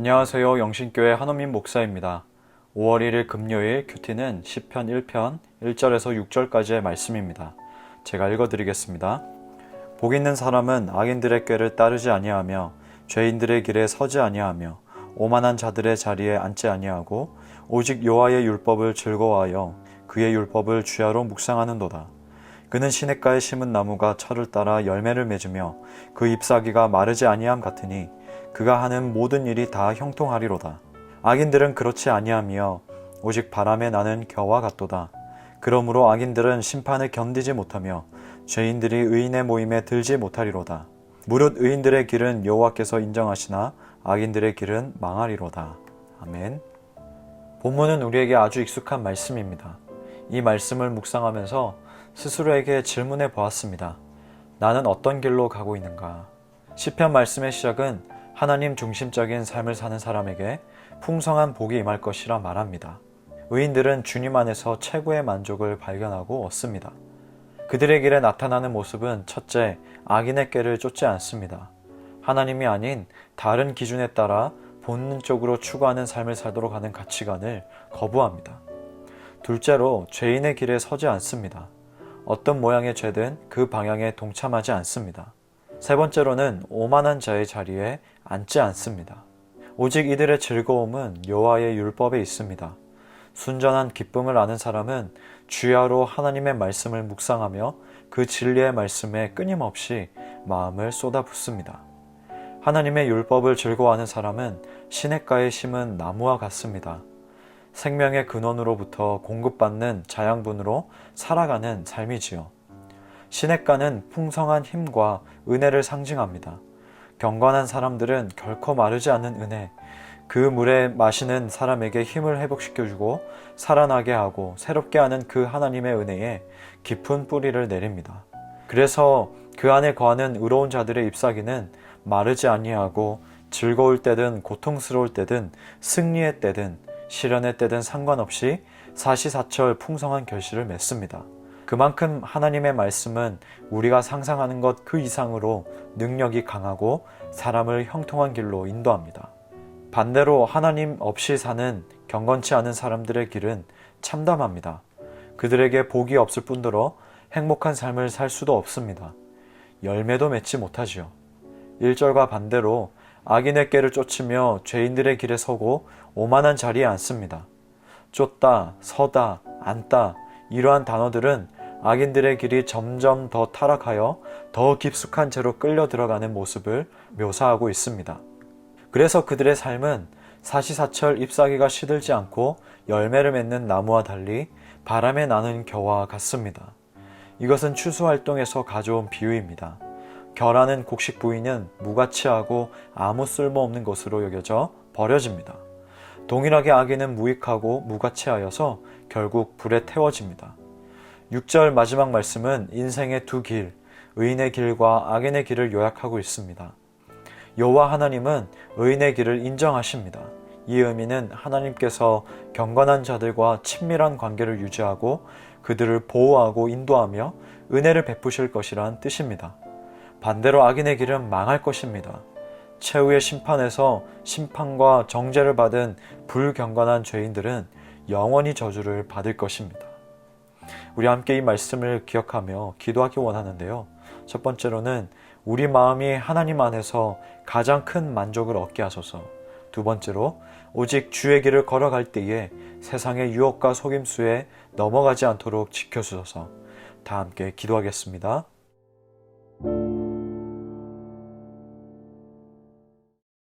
안녕하세요. 영신교회 한원민 목사입니다. 5월 1일 금요일 큐티는 10편 1편 1절에서 6절까지의 말씀입니다. 제가 읽어드리겠습니다. 복 있는 사람은 악인들의 꾀를 따르지 아니하며 죄인들의 길에 서지 아니하며 오만한 자들의 자리에 앉지 아니하고 오직 여호와의 율법을 즐거워하여 그의 율법을 주야로 묵상하는도다. 그는 시냇가에 심은 나무가 철을 따라 열매를 맺으며 그 잎사귀가 마르지 아니함 같으니 그가 하는 모든 일이 다 형통하리로다. 악인들은 그렇지 아니하며 오직 바람에 나는 겨와 같도다. 그러므로 악인들은 심판을 견디지 못하며 죄인들이 의인의 모임에 들지 못하리로다. 무릇 의인들의 길은 여호와께서 인정하시나 악인들의 길은 망하리로다. 아멘. 본문은 우리에게 아주 익숙한 말씀입니다. 이 말씀을 묵상하면서 스스로에게 질문해 보았습니다. 나는 어떤 길로 가고 있는가? 시편 말씀의 시작은 하나님 중심적인 삶을 사는 사람에게 풍성한 복이 임할 것이라 말합니다. 의인들은 주님 안에서 최고의 만족을 발견하고 얻습니다. 그들의 길에 나타나는 모습은 첫째, 악인의 꾀를 쫓지 않습니다. 하나님이 아닌 다른 기준에 따라 본능적으로 추구하는 삶을 살도록 하는 가치관을 거부합니다. 둘째로 죄인의 길에 서지 않습니다. 어떤 모양의 죄든 그 방향에 동참하지 않습니다. 세 번째로는 오만한 자의 자리에 앉지 않습니다. 오직 이들의 즐거움은 여호와의 율법에 있습니다. 순전한 기쁨을 아는 사람은 주야로 하나님의 말씀을 묵상하며 그 진리의 말씀에 끊임없이 마음을 쏟아붓습니다. 하나님의 율법을 즐거워하는 사람은 시냇가에 심은 나무와 같습니다. 생명의 근원으로부터 공급받는 자양분으로 살아가는 삶이지요. 시냇가는 풍성한 힘과 은혜를 상징합니다. 경건한 사람들은 결코 마르지 않는 은혜, 그 물에 마시는 사람에게 힘을 회복시켜주고 살아나게 하고 새롭게 하는 그 하나님의 은혜에 깊은 뿌리를 내립니다. 그래서 그 안에 거하는 의로운 자들의 잎사귀는 마르지 아니하고 즐거울 때든 고통스러울 때든 승리의 때든 시련의 때든 상관없이 사시사철 풍성한 결실을 맺습니다. 그만큼 하나님의 말씀은 우리가 상상하는 것 그 이상으로 능력이 강하고 사람을 형통한 길로 인도합니다. 반대로 하나님 없이 사는 경건치 않은 사람들의 길은 참담합니다. 그들에게 복이 없을 뿐더러 행복한 삶을 살 수도 없습니다. 열매도 맺지 못하지요. 1절과 반대로 악인의 꾀를 쫓으며 죄인들의 길에 서고 오만한 자리에 앉습니다. 쫓다, 서다, 앉다 이러한 단어들은 악인들의 길이 점점 더 타락하여 더 깊숙한 채로 끌려 들어가는 모습을 묘사하고 있습니다. 그래서 그들의 삶은 사시사철 잎사귀가 시들지 않고 열매를 맺는 나무와 달리 바람에 나는 겨와 같습니다. 이것은 추수 활동에서 가져온 비유입니다. 겨라는 곡식 부위는 무가치하고 아무 쓸모없는 것으로 여겨져 버려집니다. 동일하게 악인은 무익하고 무가치하여서 결국 불에 태워집니다. 6절 마지막 말씀은 인생의 두 길, 의인의 길과 악인의 길을 요약하고 있습니다. 여호와 하나님은 의인의 길을 인정하십니다. 이 의미는 하나님께서 경건한 자들과 친밀한 관계를 유지하고 그들을 보호하고 인도하며 은혜를 베푸실 것이란 뜻입니다. 반대로 악인의 길은 망할 것입니다. 최후의 심판에서 심판과 정죄를 받은 불경건한 죄인들은 영원히 저주를 받을 것입니다. 우리 함께 이 말씀을 기억하며 기도하기 원하는데요. 첫 번째로는 우리 마음이 하나님 안에서 가장 큰 만족을 얻게 하소서. 두 번째로 오직 주의 길을 걸어갈 때에 세상의 유혹과 속임수에 넘어가지 않도록 지켜주소서. 다 함께 기도하겠습니다.